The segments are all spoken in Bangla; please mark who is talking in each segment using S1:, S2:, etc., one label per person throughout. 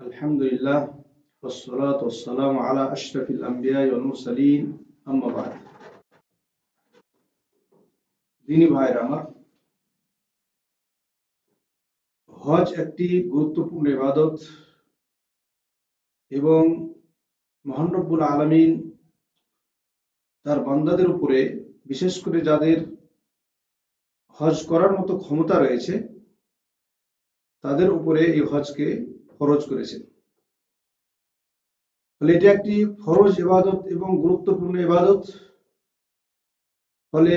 S1: الحمد لله والصلاة والسلام على أشرف الأنبياء والمرسلين أما بعد দিনী ভাইরা আমার হজ একটি গুরুত্বপূর্ণ ইবাদত এবং মহান রব্বুল আলমিন তার বান্দাদের উপরে বিশেষ করে যাদের হজ করার মতো ক্ষমতা রয়েছে তাদের উপরে এই হজকে ফরজ করেছেন ফলে এটি একটি ফরজ ইবাদত এবং গুরুত্বপূর্ণ ইবাদত। ফলে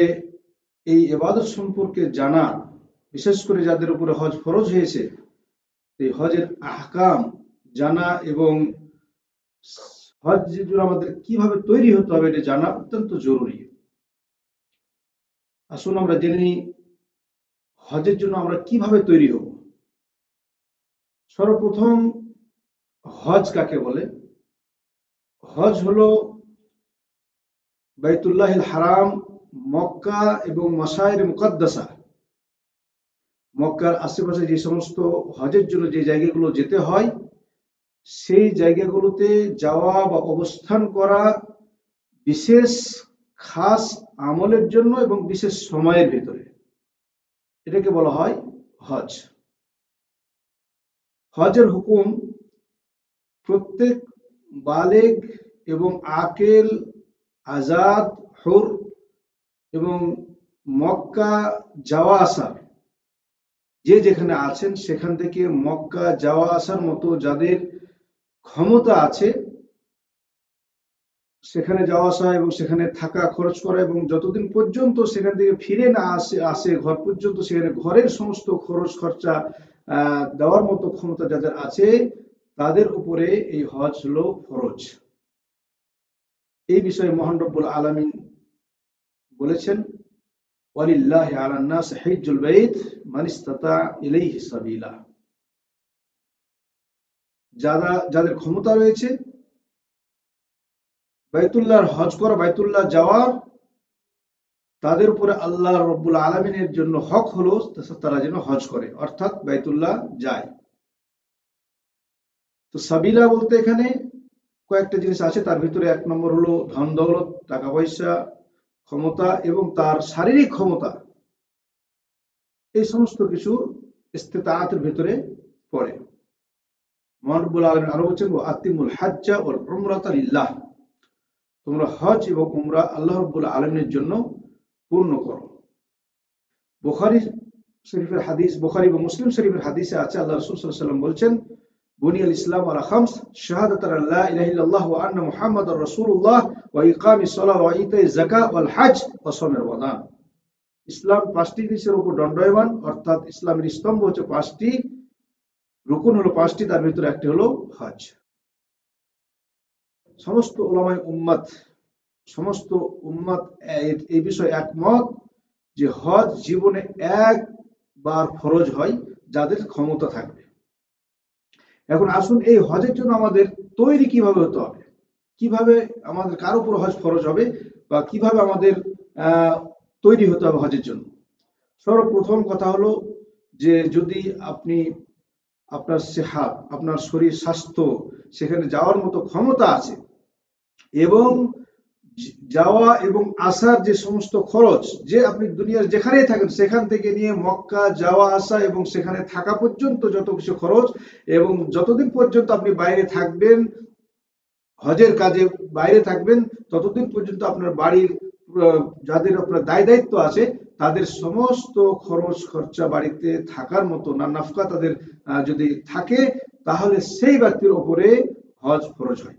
S1: এই এবাদত সম্পর্কে জানা, বিশেষ করে যাদের উপরে হজ ফরজ হয়েছে, এই হজের আহকাম জানা এবং হজ জন্য আমাদের কীভাবে তৈরি হতে হবে এটা জানা অত্যন্ত জরুরি। আসুন আমরা জেনে নিই, হজের জন্য আমরা কীভাবে তৈরি হব। সর্বপ্রথম হজ কাকে বলে? হজ হলো বাইতুল্লাহ হারাম, মক্কা এবং মশায়ের মুকদ্দাসা। মক্কার আশেপাশে যে সমস্ত হজের জন্য যে জায়গাগুলো যেতে হয়, সেই জায়গাগুলোতে যাওয়া বা অবস্থান করা বিশেষ খাস আমলের জন্য এবং বিশেষ সময়ের ভিতরে। এটাকে বলা হয় হজ। হজের হুকুম প্রত্যেক বালেগ এবং আকেল, আজাদ, হুর এবং মক্কা যাওয়া আসার, যে যেখানে আছেন সেখান থেকে মক্কা যাওয়া আসার মতো যাদের ক্ষমতা আছে, সেখানে যাওয়া আসা এবং সেখানে থাকা, খরচ করা এবং যতদিন পর্যন্ত সেখান থেকে ফিরে না আসে আসে ঘর পর্যন্ত সেখানে ঘরের সমস্ত খরচ খরচা দেওয়ার মতো ক্ষমতা যাদের আছে, তাদের উপরে এই হজ হলো ফরজ। এই বিষয়ে মহান রব্বুল আলমিন বলেছেন যাদের ক্ষমতা রয়েছে, বাইতুল্লাহর হজ করা, বাইতুল্লাহ যাওয়ার তাদের উপরে আল্লাহ রব্বুল আলমিনের জন্য হক হলো তারা যেন হজ করে, অর্থাৎ বাইতুল্লাহ যায়। তো সাবিলা বলতে এখানে কয়েকটা জিনিস আছে, তার ভিতরে এক নম্বর হলো ধন দৌলত, টাকা পয়সা, ক্ষমতা এবং তার শারীরিক ক্ষমতা। এই সমস্ত কিছু ইস্তেতাতের ভিতরে পড়ে। মহানবুল আলম আরও বলছেন ও আতিমুল হাজ্জা ও উমরাত তোমরা হজ এবং উমরা আল্লাহ রব্বুল আলমের জন্য পূর্ণ করো বোখারি শরীফের হাদিস বোখারি এবং মুসলিম শরীফের হাদিসে আছে আল্লাহ রসুল সাল্লাম বলছেন بني الإسلام على خمس شهادة أن لا إله إلا الله وأن محمد رسول الله وإقام الصلاة وإيتاء الزكاة والحج وصوم رمضان ইসলাম পাঁচটি জিনিসের উপর দণ্ডায়মান অর্থাৎ ইসলামের স্তম্ভ হচ্ছে পাঁচটি রুকুন হলো পাঁচটি তার ভিতরে একটি হলো হজ সমস্ত ওলামাই উম্মাদ সমস্ত উম্মাদ এই বিষয়ে একমত যে হজ জীবনে একবার ফরজ হয় যাদের ক্ষমতা থাকবে। এখন আসুন এই হজের জন্য আমাদের তৈরি কীভাবে হতে হবে? কীভাবে আমাদের কার উপর হজ ফরজ হবে বা কীভাবে আমাদের তৈরি হতে হবে হজের জন্য? সর্বপ্রথম কথা হলো যে যদি আপনি আপনার সেহাত আপনার শরীর স্বাস্থ্য, সেখানে যাওয়ার মতো ক্ষমতা আছে এবং যাওয়া এবং আসার যে সমস্ত খরচ, যে আপনি দুনিয়ার যেখানেই থাকেন, সেখান থেকে নিয়ে মক্কা যাওয়া, আসা এবং সেখানে থাকা পর্যন্ত যত কিছু খরচ এবং যতদিন পর্যন্ত আপনি বাইরে থাকবেন, হজের কাজে বাইরে থাকবেন, ততদিন পর্যন্ত আপনার বাড়ির যাদের আপনার দায় দায়িত্ব আছে, তাদের সমস্ত খরচ খরচা বাড়িতে থাকার মতো না, নাফকা তাদের যদি থাকে, তাহলে সেই ব্যক্তির ওপরে হজ খরচ হয়।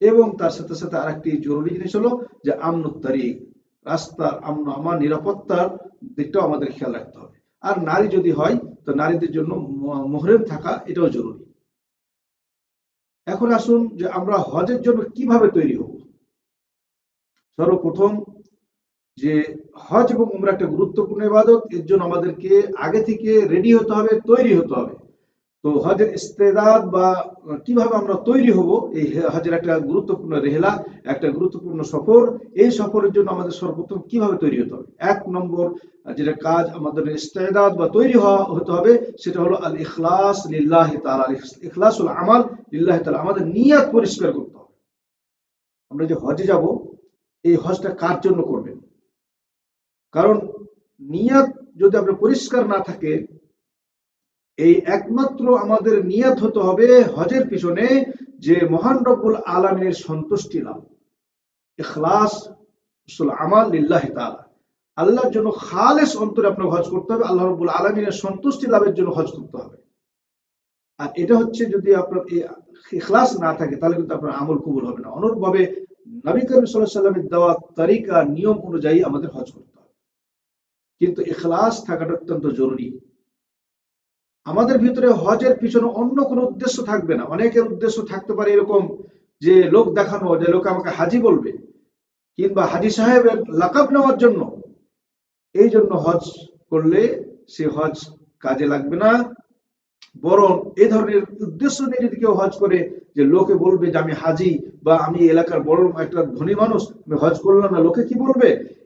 S1: এবং তার সাথে সাথে আরেকটি জরুরি জিনিস হলো যে আমনুত্তারিক রাস্তার আমন আমার নিরাপত্তার দিকটাও আমাদের খেয়াল রাখতে হবে। আর নারী যদি হয়, তো নারীদের জন্য মোহরেম থাকা এটাও জরুরি। এখন আসুন যে আমরা হজের জন্য কীভাবে তৈরি হব। সর্বপ্রথম যে হজ এবং উমরা একটা গুরুত্বপূর্ণ ইবাদত, এর জন্য আমাদেরকে আগে থেকে রেডি হতে হবে, তৈরি হতে হবে। তো হজের ইস্তেদাদ বা কীভাবে আমরা তৈরি হব, এই হজের একটা গুরুত্বপূর্ণ রেহেলা, একটা গুরুত্বপূর্ণ সফর, এই সফরের জন্য আমাদের সর্বপ্রথম কীভাবে তৈরি হতে হবে? এক নম্বর, যেটা কাজ আমাদের ইস্তেদাদ বা তৈরি হওয়া, হতে হবে, সেটা হলো আল ইখলাস লিল্লাহ তাআলা ইখলাসুল আমাল লিল্লাহ তাআলা, আমাদের নিয়াত পরিষ্কার করতে হবে। আমরা যে হজে যাব, এই হজটা কার জন্য করবেন? কারণ নিয়াত যদি আপনার পরিষ্কার না থাকে এই একমাত্র আমাদের নিয়াত হতে হবে হজের পিছনে যে মহান রব্বুল আলমের সন্তুষ্টি লাভ। ইখলাস আল্লাহর জন্য খালেস অন্তরে আপনার হজ করতে হবে, আল্লাহ রব্বুল আলমিনের সন্তুষ্টি লাভের জন্য হজ করতে হবে। আর এটা হচ্ছে যদি আপনার এই ইখলাস না থাকে, তাহলে কিন্তু আপনার আমল কবুল হবে না। অনুরূপভাবে নবী করিম সাল্লাহ সাল্লামের দেওয়া তারিকা, নিয়ম অনুযায়ী আমাদের হজ করতে হবে। কিন্তু ইখলাস থাকাটা অত্যন্ত জরুরি। আমাদের ভিতরে হজের পিছনে অন্য কোনো উদ্দেশ্য থাকবে না। অনেকের উদ্দেশ্য থাকতে পারে এরকম যে লোক দেখানো, যে লোক আমাকে হাজি বলবে কিংবা হাজি সাহেবের লাকাব নেওয়ার জন্য। এই জন্য হজ করলে সে হজ কাজে লাগবে না। বরং এ ধরনের উদ্দেশ্য নিয়ে যদি কেউ হজ করে, যে লোকে বলবে যে আমি হাজি বা আমি এলাকার বড় একটা ধনী মানুষ, আমি হজ করলাম না, লোকে কি বলবে?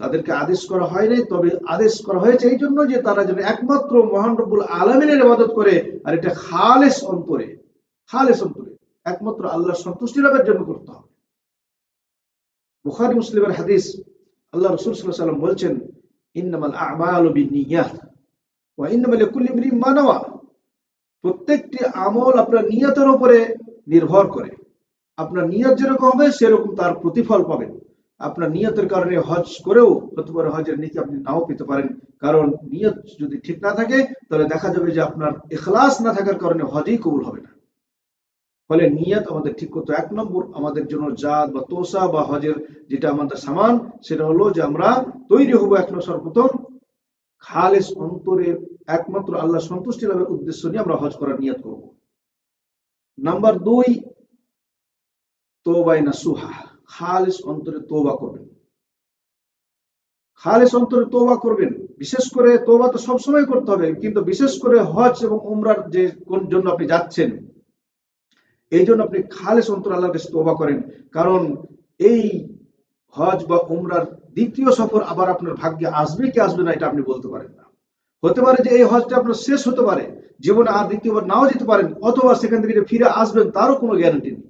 S1: তাদেরকে আদেশ করা হয় নাই তবে আদেশ করা হয়েছে এই জন্য যে তারা যেন একমাত্র মহান রব্বুল আলমিনের ইবাদত করে আর এটা খালেস অন্তরে খালেস অন্তরে, একমাত্র আল্লাহর সন্তুষ্টি লাভের জন্য করতে হবে। বুখারি মুসলিমের হাদিস, আল্লাহ রসুল সাল্লাম বলছেন, ইন্নামাল আমাল বিনিয়াত ওয়া ইন্নামাল লিকুল্লি ইমরিন মা প্রত্যেকটি আমল আপনার নিয়তের উপরে নির্ভর করে। আপনার নিয়ত যেরকম হবে, সেরকম তার প্রতিফল পাবেন। আপনার নিয়তের কারণে হজ করেও হতে পারে হজের নিকে আপনি নাও পেতে পারেন। কারণ নিয়ত যদি ঠিক না থাকে, তাহলে দেখা যাবে যে আপনার এখলাস না থাকার কারণে হজই কবুল হবে না। ফলে নিয়ত আমাদের ঠিক করতে এক নম্বর, আমাদের জন্য জাত বা তোষা বা হজের যেটা আমাদের সামান, সেটা হলো যে আমরা তৈরি হব এক সর্বপ্রথম। খালেস অন্তরের একমাত্র আল্লাহ সন্তুষ্টি লাভের উদ্দেশ্য নিয়ে আমরা হজ করার নিয়ত করব। নাম্বার দুই তোবাই না সুহা খালেস অন্তরে তোবা করবেন। খালেস অন্তরে তোবা করবেন। বিশেষ করে তোবা তো সবসময় করতে হবে, কিন্তু বিশেষ করে হজ এবং উমরার যে কোন জন্য আপনি যাচ্ছেন, এই জন্য আপনি খালেস অন্তর আল্লাহর কাছে তোবা করেন। কারণ এই হজ বা উমরার দ্বিতীয় সফর আবার আপনার ভাগ্যে আসবে কি আসবে না, এটা আপনি বলতে পারেন না। হতে পারে যে এই হজটা আপনার শেষ হতে পারে, জীবনে আর দ্বিতীয়বার নাও যেতে পারেন, অথবা সেখান থেকে ফিরে আসবেন, তারও কোনো গ্যারান্টি নেই।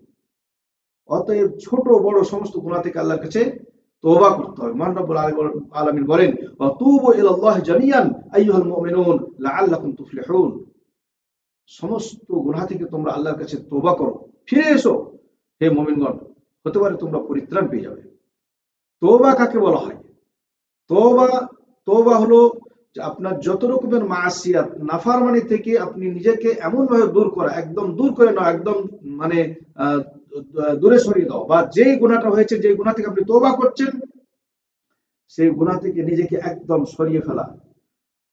S1: অতএব ছোট, বড় সমস্ত গুণা থেকে আল্লাহর কাছে তোবা করতে হবে। মান রব্বুল বলেন সমস্ত গুনাহ থেকে তোমরা আল্লাহর কাছে তোবা করো। ফিরে এসো। হে মুমিনগণ, হতে পারে তোমরা পরিত্রাণ পেয়ে যাবে। তোবা কাকে বলা হয়? তোবা তোবা হলো আপনার যত রকমের মাসিয়াত, নাফারমানি থেকে আপনি নিজেকে এমন ভাবে দূর করা, একদম দূর করে না একদম মানে দূরে সরিয়ে দাও। বা যেই গুণাটা হয়েছে যে গুণা থেকে আপনি তোবা করছেন, সেই গুণা থেকে নিজেকে একদম সরিয়ে ফেলা।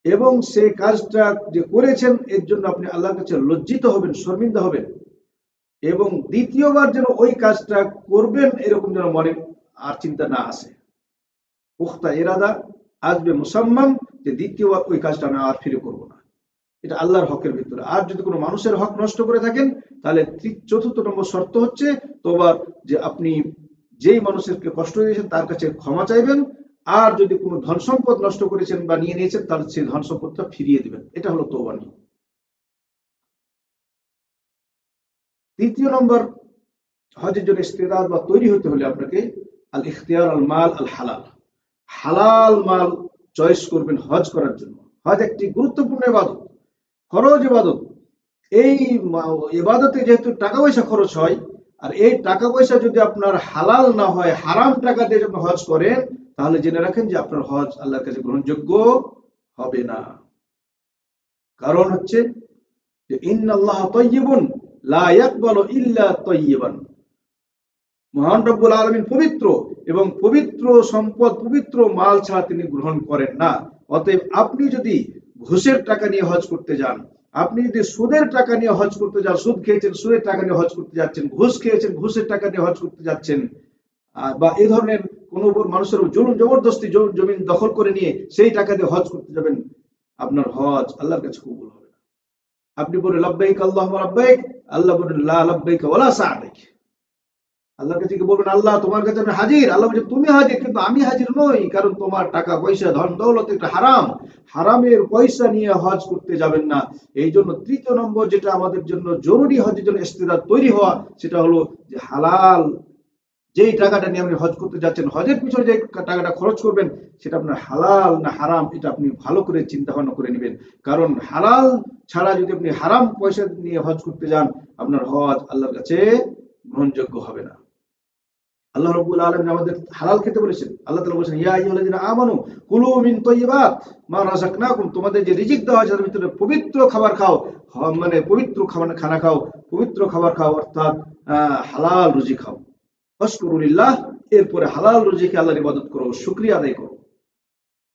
S1: এবং সে কাজটা যে করেছেন, এর জন্য আপনি আল্লাহর কাছে লজ্জিত হবেন, শর্মিন্দা হবেন। এবং দ্বিতীয়বার যেন ওই কাজটা করবেন, এরকম যেন মনে আর চিন্তা না আসে। পুখতা এরাদা আসবে মুসাম্মাম, যে দ্বিতীয়বার ওই কাজটা আমি আর ফিরে করব না। এটা আল্লাহর হকের ভিতরে। আর যদি কোনো মানুষের হক নষ্ট করে থাকেন তাহলে চতুর্থ নম্বর শর্ত হচ্ছে তোবার যে আপনি যেই মানুষেরকে কষ্ট দিয়েছেন তার কাছে ক্ষমা চাইবেন, আর যদি কোনো ধন সম্পদ নষ্ট করেছেন বা নিয়ে নিয়েছেন তাহলে সেই ধন সম্পদটা ফিরিয়ে দিবেন। এটা হলো তোবা নিয়ম। তৃতীয় নম্বর, হজের জন্য ইস্তেদাদ বা তৈরি হতে হলে আপনাকে আল ইখতিয়ার আল মাল আল হালাল হালাল মাল চয়েস করবেন হজ করার জন্য। হজ একটি গুরুত্বপূর্ণ ইবাদত। খরচ ইবাদত। এই ইবাদতে যেহেতু টাকা পয়সা খরচ হয়, আর এই টাকা পয়সা যদি আপনার হালাল না হয়, হারাম টাকা দিয়ে যখন হজ করেন, তাহলে জেনে রাখেন যে আপনার হজ আল্লাহর কাছে গ্রহণযোগ্য হবে না। কারণ হচ্ছে যে, ইন্নাল্লাহ তৈয়বুন, লা ইয়াকবালু ইল্লা মহান রব্বুল পবিত্র, এবং পবিত্র সম্পদ, পবিত্র মাল ছাড়া তিনি গ্রহণ করেন না। অতএব আপনি যদি ঘুষের টাকা নিয়ে হজ করতে যান আপনি যদি সুদের টাকা নিয়ে হজ করতে যান, সুদ খেয়েছেন, সুদের টাকা নিয়ে হজ করতে যাচ্ছেন, ঘুষ খেয়েছেন, ঘুষের টাকা নিয়ে হজ করতে যাচ্ছেন বা এই ধরনের কোন মানুষের উপর জবরদস্তি জমিন দখল করে নিয়ে সেই টাকা দিয়ে হজ করতে যাবেন, আপনার হজ আল্লাহর কাছে কবুল হবে না। আপনি বলেন, লাব্বাইক আল্লাহ লাব্বাইক। আল্লাহ বলেন লা ওলা সাআদাইক। আল্লাহর কাছে কি বলবেন, আল্লাহ, তোমার কাছে আমি হাজির। আল্লাহ বলছে, তুমি হাজির, কিন্তু আমি হাজির নই, কারণ তোমার টাকা পয়সা, ধন, দৌলত একটা হারাম। হারামের পয়সা নিয়ে হজ করতে যাবেন না। এই জন্য তৃতীয় নম্বর যেটা আমাদের জন্য জরুরি হজের জন্য ইস্তেদার তৈরি হওয়া, সেটা হলো যে হালাল যেই টাকাটা নিয়ে আপনি হজ করতে যাচ্ছেন, হজের পিছনে যে টাকাটা খরচ করবেন, সেটা আপনার হালাল না হারাম, এটা আপনি ভালো করে চিন্তা ভাবনা করে নেবেন। কারণ হালাল ছাড়া যদি আপনি হারাম পয়সা নিয়ে হজ করতে যান, আপনার হজ আল্লাহর কাছে গ্রহণযোগ্য হবে না। আল্লাহ রব্বুল আলামিন আমাদের হালাল খেতে বলেছেন। আল্লাহ তাআলা বলেছেন, ইয়া আইয়ুহাল্লাযিনা আমানু, কুলু মিন তাইয়্যিবাত মা রাযাকনাকুম, তোমাদের যে রিজিক দেওয়া আছে তার ভিতরে পবিত্র খাবার খাও মানে পবিত্র খাবার, খানা খাও, পবিত্র খাবার খাও, অর্থাৎ হালাল রুজি খাও। ফশকুরুলিল্লাহ এরপরে হালাল রুজিকে আল্লাহর ইবাদত করো, শুক্রিয়া আদায় করো।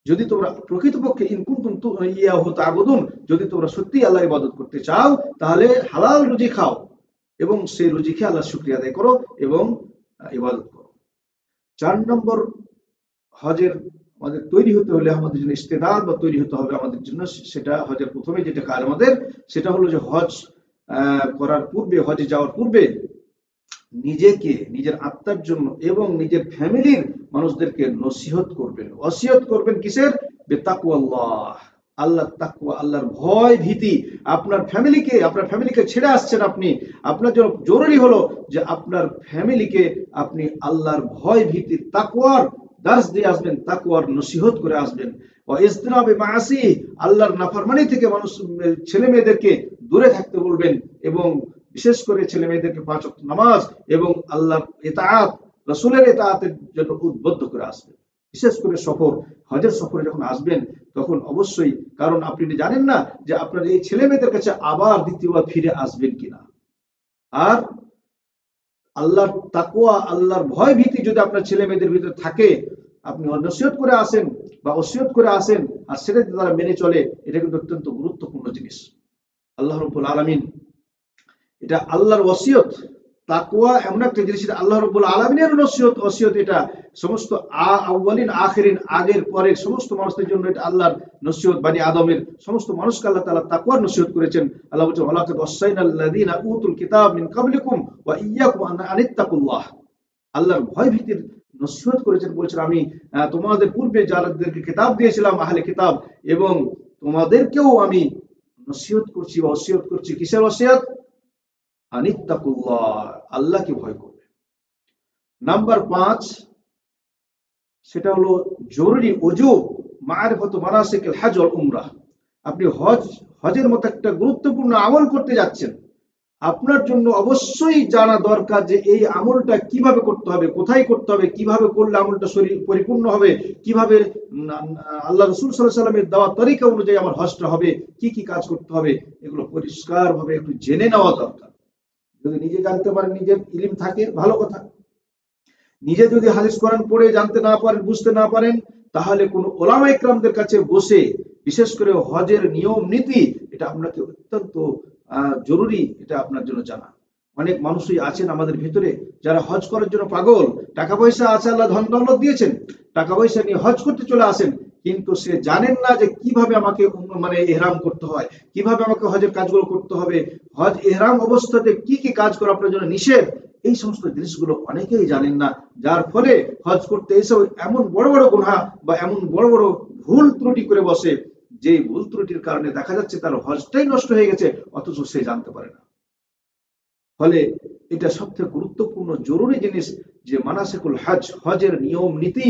S1: যদি তোমরা প্রকৃতপক্ষে ইনকুন্তুম তু- ইয়াহু তা'বুদুন, যদি তোমরা সত্যি আল্লাহর ইবাদত করতে চাও, তাহলে হালাল রুজি খাও এবং সেই রুজি খেয়ে আল্লাহর শুকরিয়া আদায় করো এবং ইবাদত করো। চার নম্বর হজের আমাদের তৈরি হতে হলে আমাদের জন্য ইস্তেদার বা তৈরি হতে হবে আমাদের জন্য সেটা হজের প্রথমে যেটা কাজ আমাদের, সেটা হলো যে হজ করার পূর্বে, হজে যাওয়ার পূর্বে নিজেকে, নিজের আত্মার জন্য এবং নিজের ফ্যামিলির মানুষদেরকে নসিহত করবেন। অসিহত করবেন কিসের? বেতাকুয়াল্লাহ। আল্লাহ তাকুয়া আল্লাহর ভয়, ভীতি আপনার ফ্যামিলিকে আপনার ফ্যামিলিকে ছেড়ে আসছেন আপনি। আপনার জন্য জরুরি হলো যে আপনার ফ্যামিলিকে আপনি আল্লাহর ভয় ভীতির তাকুয়ার দার্স দিয়ে আসবেন তাকুয়ার নসিহত করে আসবেন। ও মাসি আল্লাহর নাফরমানি থেকে মানুষ, ছেলে মেয়েদেরকে দূরে থাকতে বলবেন এবং বিশেষ করে ছেলে মেয়েদেরকে পাঁচ নামাজ এবং আল্লাহর এতাআত রসুলের এতাআতের জন্য উদ্বুদ্ধ করে আসবেন। বিশেষ করে সফর, হজের সফরে যখন আসবেন তখন অবশ্যই, কারণ আপনি জানেন না যে আপনার এই ছেলে মেয়েদের কাছে আবার দ্বিতীয়বার ফিরে আসবেন কিনা? আর আল্লাহর তাকুয়া আল্লাহর ভয় ভীতি যদি আপনার ছেলে মেয়েদের ভিতরে থাকে, আপনি নসিহত করে আসেন বা ওসিয়ত করে আসেন, আর সেটা যদি তারা মেনে চলে, এটা কিন্তু অত্যন্ত গুরুত্বপূর্ণ জিনিস। আল্লাহ রব্বুল আলমিন, এটা আল্লাহর ওসিয়ত তাকুয়া এমন একটা জিনিস আল্লাহ রব্বুল আলমিনের নসিহত ওসিয়ত এটা সমস্ত আ- আউয়ালিন, আখেরিন, আগের, পরের সমস্ত মানুষদের জন্য এটা আল্লাহর নসিহত। বানি আদমের সমস্ত মানুষকে আল্লাহ তাআলা তাকওয়ার নসিহত করেছেন। আল্লাহ বলছেন কিতাব আল্লাহর ভয় ভীতির নসিহত করেছেন, বলছেন, আমি তোমাদের পূর্বে যাদেরকে কিতাব দিয়েছিলাম, আহলে কিতাব, এবং তোমাদেরকেও আমি নসিহত করছি বা ওসিয়ত করছি। কিসের ওসিয়ত আনিত্তাকুল্লাহ, আল্লাহকে ভয় করবে। নাম্বার পাঁচ, সেটা হলো জরুরি অজু মারফত মানাসিকেল হজ ওয়াল উমরাহ আপনি হজ, হজের মতো একটা গুরুত্বপূর্ণ আমল করতে যাচ্ছেন, আপনার জন্য অবশ্যই জানা দরকার যে এই আমলটা কীভাবে করতে হবে, কোথায় করতে হবে, কীভাবে করলে আমলটা শরীর পরিপূর্ণ হবে, কীভাবে আল্লাহ রসুল সাল্লাহ সাল্লামের দেওয়া তরিকা অনুযায়ী আমার হজটা হবে, কি কি কাজ করতে হবে, এগুলো পরিষ্কার ভাবে একটু জেনে নেওয়া দরকার। যদি নিজে জানতে পারেন নিজের ইলিম থাকে, ভালো কথা। নিজে যদি হাদিস কোরআন পড়ে জানতে না পারেন বুঝতে না পারেন, তাহলে কোন ওলামা ইকরামদের কাছে বসে বিশেষ করে হজের নিয়ম, নীতি, এটা আপনাকে অত্যন্ত জরুরি, এটা আপনার জন্য জানা। অনেক মানুষই আছেন আমাদের ভিতরে যারা হজ করার জন্য পাগল। টাকা পয়সা আছে, আল্লাহ ধন দিয়েছেন। টাকা পয়সা নিয়ে হজ করতে চলে আসেন। কিন্তু সে জানেন না যে কীভাবে আমাকে মানে এহরাম করতে হয়, কীভাবে আমাকে হজের কাজগুলো করতে হবে, হজ এহরাম অবস্থাতে কি কি কাজ করা আপনার জন্য নিষেধ? এই সমস্ত জিনিসগুলো অনেকেই জানেন না, যার ফলে হজ করতে এসে এমন বড় বড় গুণা বা এমন বড় বড় ভুল ত্রুটি করে বসে যে ভুল ত্রুটির কারণে দেখা যাচ্ছে তার হজটাই নষ্ট হয়ে গেছে, অথচ সে জানতে পারে না। ফলে এটা সবথেকে গুরুত্বপূর্ণ, জরুরি জিনিস যে মানাসিকুল হজ, হজের নিয়ম নীতি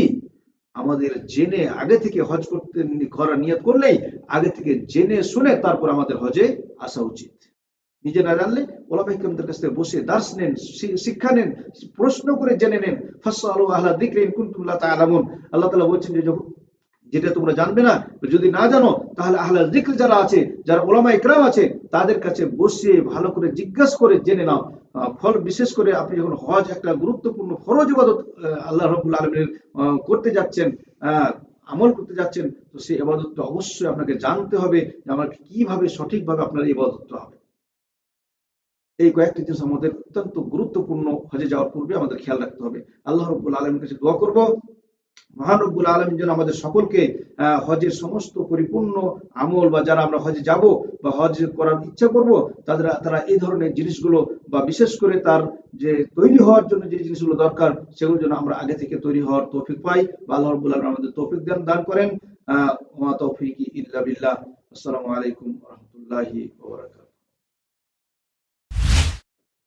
S1: আমাদের জেনে আগে থেকে হজ করতে করার নিয়ত করলেই আগে থেকে জেনে শুনে তারপর আমাদের হজে আসা উচিত। নিজে না জানলে ওলামাইকরমদের কাছ থেকে বসে দার্স নেন শিক্ষা নেন, প্রশ্ন করে জেনে নেন। ফাসআলু আহলা যিকরিন কুনতুম লা তা'লামুন আল্লাহ তাআলা বলছেন যে যখন যেটা তোমরা জানবে না, যদি না জানো, তাহলে আহলা যিকর যারা আছে, যারা ওলামা ইকরাম আছে, তাদের কাছে বসে ভালো করে জিজ্ঞাসা করে জেনে নাও। ফল বিশেষ করে আপনি যখন হজ একটা গুরুত্বপূর্ণ ফরজ ইবাদত আল্লাহ রবুল আলমের করতে যাচ্ছেন আমল করতে যাচ্ছেন, তো সেই ইবাদতটা অবশ্যই আপনাকে জানতে হবে যে আমাকে কীভাবে সঠিকভাবে আপনার ইবাদতটা হবে। এই কয়েকটি জিনিস আমাদের অত্যন্ত গুরুত্বপূর্ণ হজে যাওয়ার পূর্বে আমাদের খেয়াল রাখতে হবে। আল্লাহ রবুল আলমের কাছে দোয়া করব। মহান রব্বুল আলমিন যেন আমাদের সকলকে হজের সমস্ত পরিপূর্ণ আমল বা যারা আমরা হজে যাব বা হজ করার ইচ্ছা করব, তাদের, তারা এই ধরনের জিনিসগুলো বা বিশেষ করে তার যে তৈরি হওয়ার জন্য যে জিনিসগুলো দরকার, সেগুলো যেন আমরা আগে থেকে তৈরি হওয়ার তৌফিক পাই। বা আল্লাহ রব্বুল আলম আমাদের তৌফিক দান দান করেন। আহ তৌফিক ইল্লা আসসালামু আলাইকুম রহমতুল্লাহি